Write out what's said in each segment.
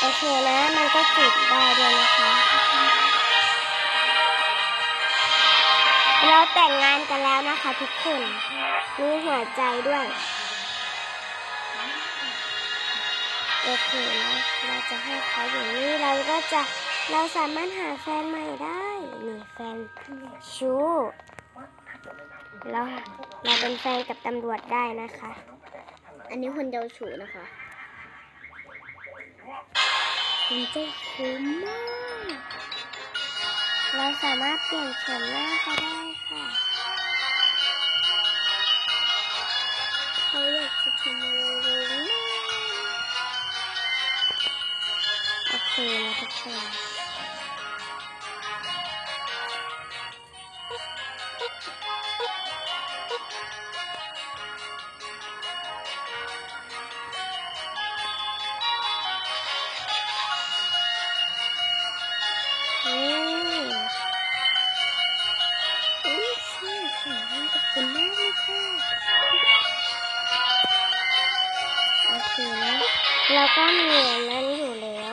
โอเคนะ มันก็จุดได้ด้วยนะคะ เราแต่งงานกันแล้วนะคะทุกคน มีหัวใจด้วย โอเคนะ เราจะให้เขาอย่างนี้ เราก็จะเราสามารถหาแฟนใหม่ได้นี่แฟนชู้เราเราเป็นแฟนกับตำรวจได้นะคะ อันนี้คนเจ้าชู้นะคะ คุณเจ้าชู้มาก เราสามารถเปลี่ยนโฉมหน้าเขาได้ค่ะ เขาอยากจะทำอะไรเลยนะโอเคนะทุกคน ก็มีอันนั้นอยู่แล้ว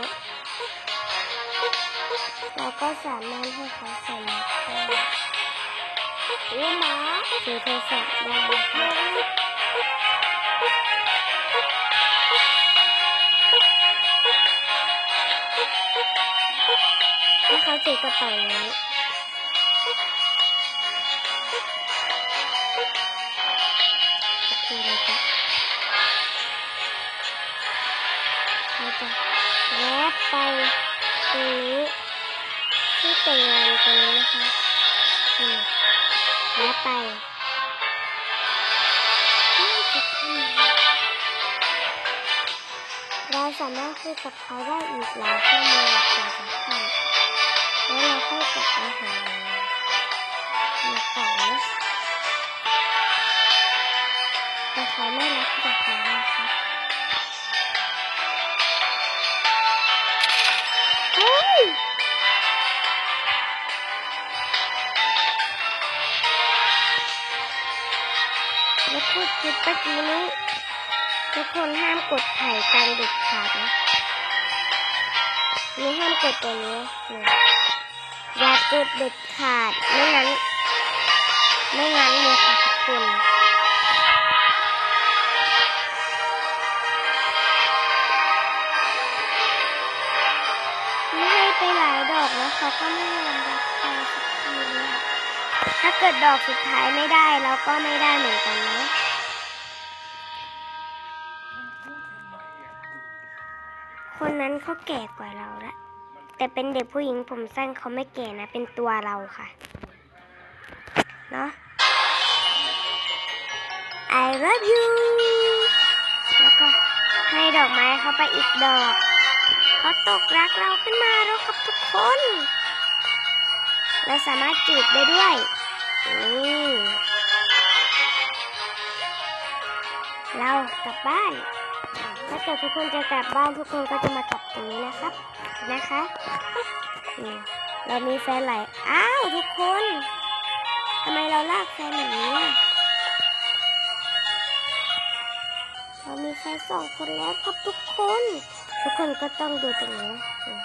เราก็สามารถให้เขาใส่มาได้รู้ไหมถือโทรศัพท์ได้นะคะให้เขาถือกระเป๋านี้ เราจะแวะไปตรงนี้ที่แต่งงานตรงนี้นะคะแวะไปเราสามารถคุยกับเขาได้อีกหลายชั่วโมงกว่าจะเข้าแล้วเราค่อยกลับไปหาในกล่อนะแต่เขาไม่รับดอกไม้นะคะเพูดคลิปเมื่อกี้นี้ ทุกคนห้ามกดถ่ายกันเด็ดขาดนะนี่ห้ามกดตัวนี้นี่อย่ากดเด็ดขาดไม่งั้น ไม่งั้นเลยค่ะทุกคนนี่ให้ไปหลายดอกแล้วเขาก็ไม่ยอมรับ ถ้าเกิดดอกสุดท้ายไม่ได้เราก็ไม่ได้เหมือนกันนะคนนั้นเขาแก่กว่าเราละ แต่เป็นเด็กผู้หญิงผมสั้นเขาไม่แก่นะ เป็นตัวเราค่ะ เนาะ I love you แล้วก็ให้ดอกไม้เขาไปอีกดอกเขาตกรักเราขึ้นมาแล้วครับทุกคน เราสามารถจูบได้ด้วย เรากลับบ้าน ถ้าเกิดทุกคนจะกลับบ้านทุกคนก็จะมากลับตรงนี้นะครับ นะคะ เรามีแฟนหลายอ้าวทุกคนทำไมเราลากแฟนแบบนี้เรามีแฟนสองคนแล้วครับทุกคน ทุกคนก็ต้องดูตรงนี้นะอืม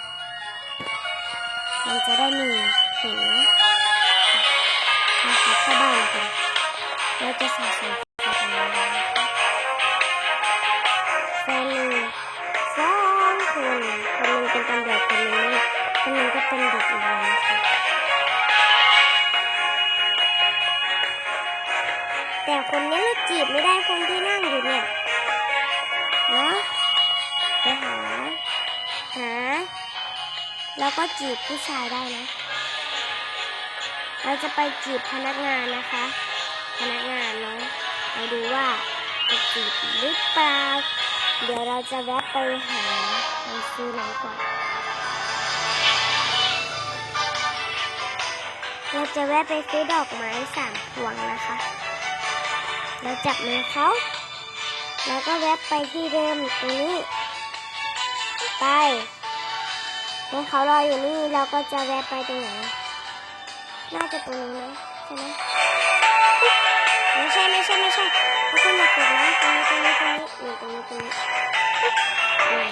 มันจะได้มีเห็นนะ มาขับเข้าบ้านกันเราจะสะสมแฟนกันเลยนะคะแฟนหนึ่งสองคนคนหนึ่งเป็นตำรวจคนหนึ่งคนหนึ่งก็เป็นเด็กอีกแล้วนะคะแต่คนนี้เราจีบไม่ได้คนที่นั่งอยู่เนี่ยเนาะไปหา หา แล้วก็จีบผู้ชายได้นะ เราจะไปจีบพนักงานนะคะ พนักงานเนาะไปดูว่าจะจีบหรือเปล่า เดี๋ยวเราจะแวะไปหาไปซื้อน้ำก่อน เราจะแวะไปซื้อดอกไม้สามพวงนะคะ เราจับมือเขาแล้วก็แวะไปที่เดิมตรงนี้ ไปให้เขารออยู่นี่เราก็จะแวะไปตรงไหน น่าจะตรงนี้นะใช่ไหมไม่ใช่ไม่ใช่ไม่ใช่ทุกคนอย่ากดนะตรงนี้ตรงนี้ตรงนี้นี่ตรงนี้ตรงนี้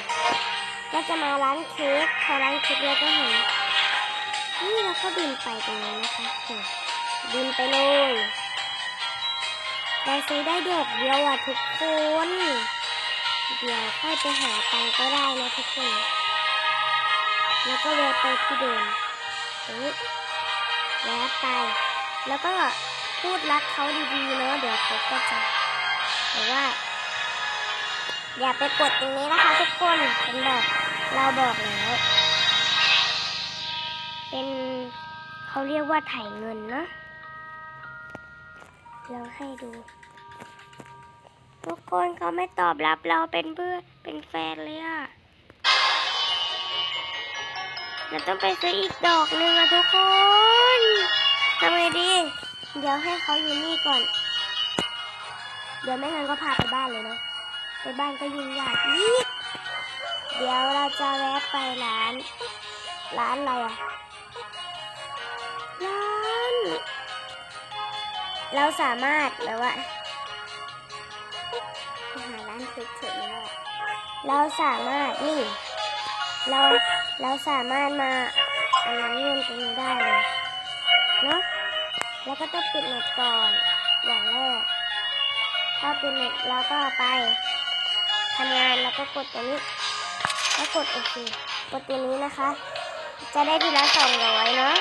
ก็จะมาร้านเค้กพอร้านเค้กแล้วก็เห็นนี่เราก็บินไปตรงนั้นะคะบินไปเลยเราซื้อได้ดอกเดียวอะทุกคนเดี๋ยวค่อยไปหาตังก็ได้นะทุกคน แล้วก็แวะไปที่เดิมตรงนี้ แวไป แล้วก็พูดรักเขาดีๆเนาะเดี๋ยวเขาก็จะแต่ว่า อย่าไปกดตรงนี้นะคะทุกคนเป็นบอกเราบอกแล้วเป็นเขาเรียกว่าถ่ายเงินเนะเราให้ดู ทุกคนเขาไม่ตอบรับเราเป็นเพื่อนเป็นแฟนเลยอะเราต้องไปซื้ออีกดอกหนึ่งอะทุกคน ทำไงดี เดี๋ยวให้เขาอยู่นี่ก่อน เดี๋ยวไม่งั้นก็พาไปบ้านเลยเนาะไปบ้านก็ยุ่งยากอีกเดี๋ยวเราจะแวะไปร้าน ร้านอะไรอะร้าน เราสามารถแบบว่าไปหาร้านเค้กเถอะนะว่าเราสามารถนี่ เราเราสามารถมาอันนั้นเงินตรงนี้ได้เลย นาะแล้วก็ต้องปิดเน็ตก่อนอย่างแรกพอปิดเน็ตแล้วก็ไปทำงานแล้วก็กดตัวนี้ แล้วกดโอเคกดตัวนี้นะคะ จะได้ทีละสองร้อยเนาะ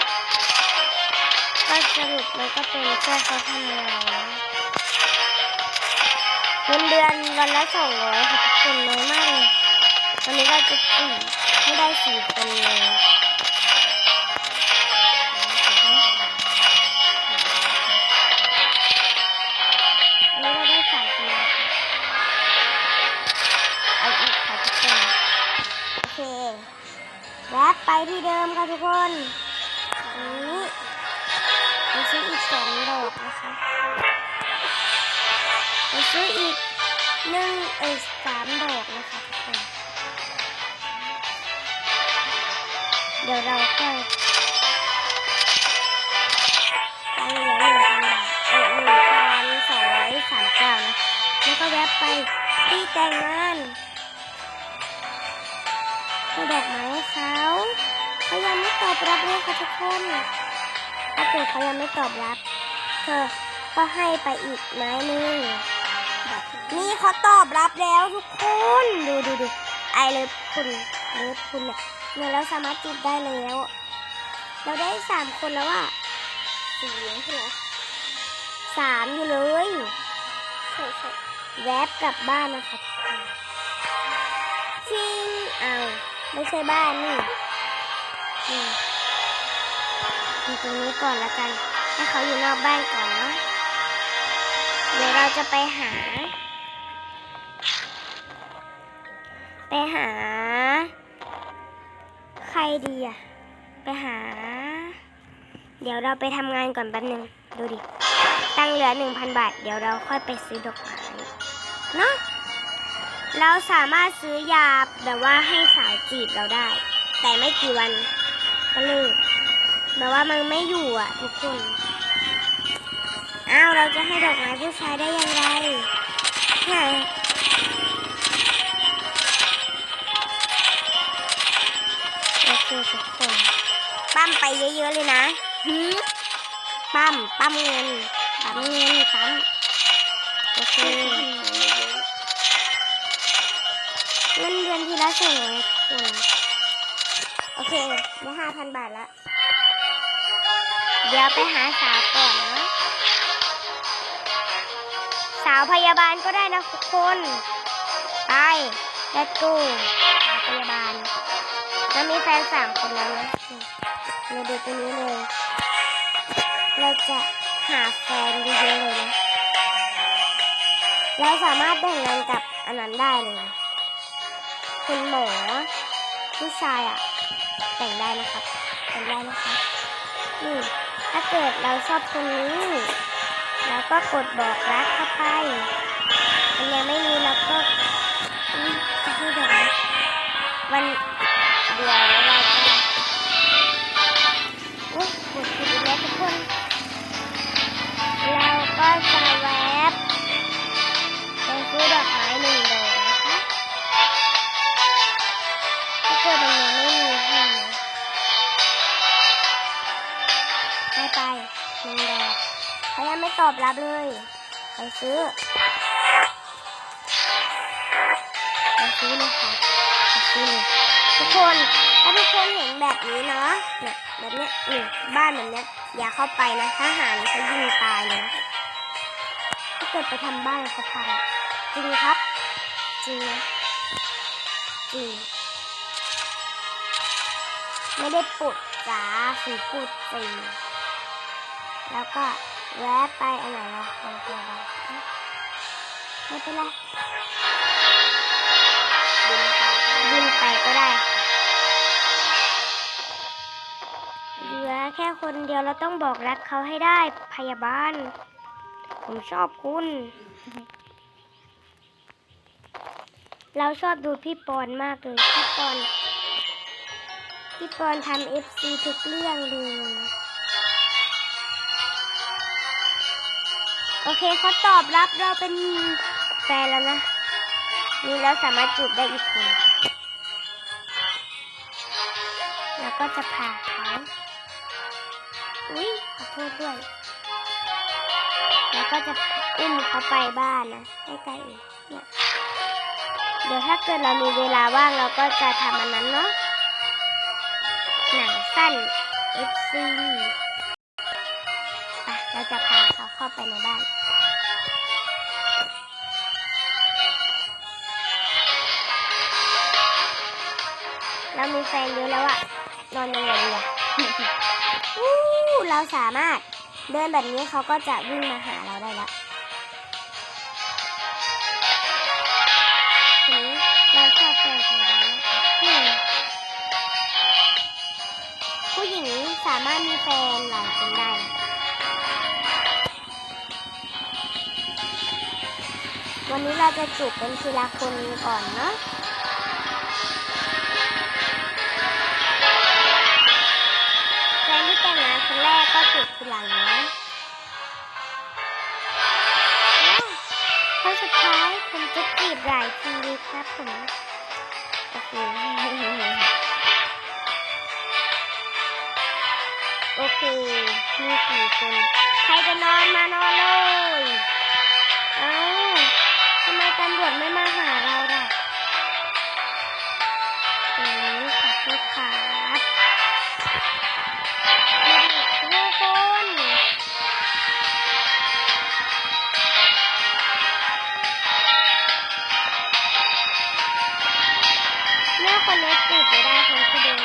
ก็สรุปมันก็เป็นช่เขาทำงานนะเงินเดือนวันละสองร้อยค่ะทุกคนน้อยมากเลยวันนี้เราจะสี่ให้ได้สี่คนเลย ที่เดิมค่ะทุกคนนี้ไปซื้ออีกสองดอกนะคะไปซื้ออีกหนึ่งเอ้ยสามดอกนะคะทุกคนเดี๋ยวเราค่อยตังค์เหลือหนึ่งพันบาทเออหนึ่งพันสองร้อยสามเก้านะแล้วก็แวะไปที่แต่งงานให้ดอกไม้เขา เขายังไม่ตอบรับเลยค่ะทุกคนถ้าเกิดเขายังไม่ตอบรับ เธอก็ให้ไปอีกไม้นึงนี่เขาตอบรับแล้วทุกคน ดูดูดูไอเลยคุณเลยคุณเนี่ยเนี่ยเราสามารถจุดได้แล้ว เราได้สามคนแล้วอะสี่ใช่ไหมสามอยู่เลยใช่ใช่แวบกลับบ้านนะคะทุกคนชิงเอาไม่ใช่บ้านนี่ อยู่ตรงนี้ก่อนละกัน ให้เขาอยู่นอกบ้านก่อนเนาะเดี๋ยวเราจะไปหา ไปหา ใครดีอะไปหา เดี๋ยวเราไปทำงานก่อนแป๊บนึง ดูดิ ตังค์เหลือหนึ่งพันบาท เดี๋ยวเราค่อยไปซื้อดอกไม้เนาะเราสามารถซื้อยาแบบว่าให้สาวจีบเราได้ แต่ไม่กี่วัน ก็เลิกแบบว่ามันไม่อยู่อะ ทุกคน อ้าวเราจะให้ดอกไม้ผู้ชายได้ยังไงฮะโอเคทุกคนปั้มไปเยอะๆเลยนะหืมปั้มปั้มเงินปั้มเงินปั้มโอเคเงินเดือนทีละส่งเลยทุกคน โอเคได้ห้าพันบาทละ เดี๋ยวไปหาสาวก่อนนะสาวพยาบาลก็ได้นะทุกคน ไป let's go สาวพยาบาลเรามีแฟนสามคนแล้วนะเราดูตัวนี้เลย เราจะหาแฟนเยอะๆเลยนะ เราสามารถแบ่งงินกับอันนั้นได้เลย คุณหมอผู้ชายอะ แต่งได้นะครับแต่งได้นะคะนี่ถ้าเกิดเราชอบคนนี้เราก็กดบอกรักเข้าไปมันยังไม่มีเราก็อืมจะให้ดอกวันเดี๋ยวเราจะอุ๊ยกดผิดแล้วทุกคนเราก็จะแวบ ตอบรับเลย ไปซื้อ ไปซื้อเลยค่ะไปซื้อเลยทุกคนถ้าทุกคนเห็นแบบนี้เนาะเนี่ยแบบเนี้ยนี่บ้านแบบเนี้ยอย่าเข้าไปนะทหารเขายิงตายเลยนะถ้าเกิดไปทำบ้านเขาพังจริงครับ จริงนะจริงไม่ได้ปุดจ๋าสีปุดสีแล้วก็ แวะไปอันไหนล่ะโรงพยาบาลไม่เป็นไรบินไปก็ได้ค่ะเหลือแค่คนเดียวเราต้องบอกรักเขาให้ได้พยาบาล ผมชอบคุณ เราชอบดูพี่ปอนมากเลย พี่ปอน พี่ปอนทำเอฟซีทุกเรื่องเลย โอเคเขาตอบรับเราเป็นแฟนแล้วนะ นี่เราสามารถจูบได้อีกคนแล้วก็จะผ่าเขาอุ้ยขอโทษด้วย แล้วก็จะอุ้มเขาไปบ้านนะใกล้ๆเนี่ยเดี๋ยวถ้าเกิดเรามีเวลาว่างเราก็จะทำอันนั้นเนาะหนังสั้น FC ไปเราจะพา เขาเข้าไปในบ้านเรามีแฟนเยอะแล้วอะนอนยังไงดีอะอู้เราสามารถเดินแบบนี้เขาก็จะวิ่งมาหาเราได้แล้วทีนี้เราชอบแฟนของเรานะคะอืมผู้หญิงสามารถมีแฟนหลายคนได้ วันนี้เราจะจูบเป็นทีละคนก่อนเนาะแฟนที่แต่งงานคนแรกก็จูบทีหลังนะแล้วคนสุดท้ายผมจะจีบหลายทีเลยครับผมโอเคโอเคมีสี่คน ใครจะนอนมานอนเลยำรวจไม่มาหาเราล่ะอืมขอโทษครับทุกคนแม่คนนี้จีบไม่ได้คนที่เดิน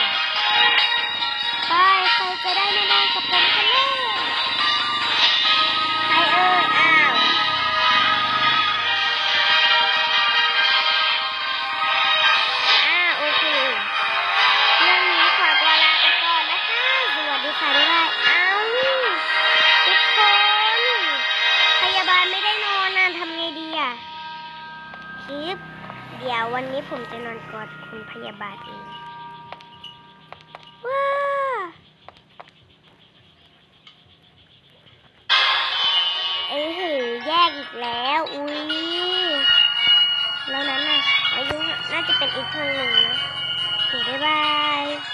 ไปใครจะได้ไม่ได้กับผมกันแน่ ดี๋ยววันนี้ผมจะนอนกอดคุณพยาบาลเองว้าเอ้ยหือแยกอีกแล้ว อุ้ยแล้วนั้นน่ะอายุน่าจะเป็นอีกคนหนึ่งนะโอเคบ๊ายบาย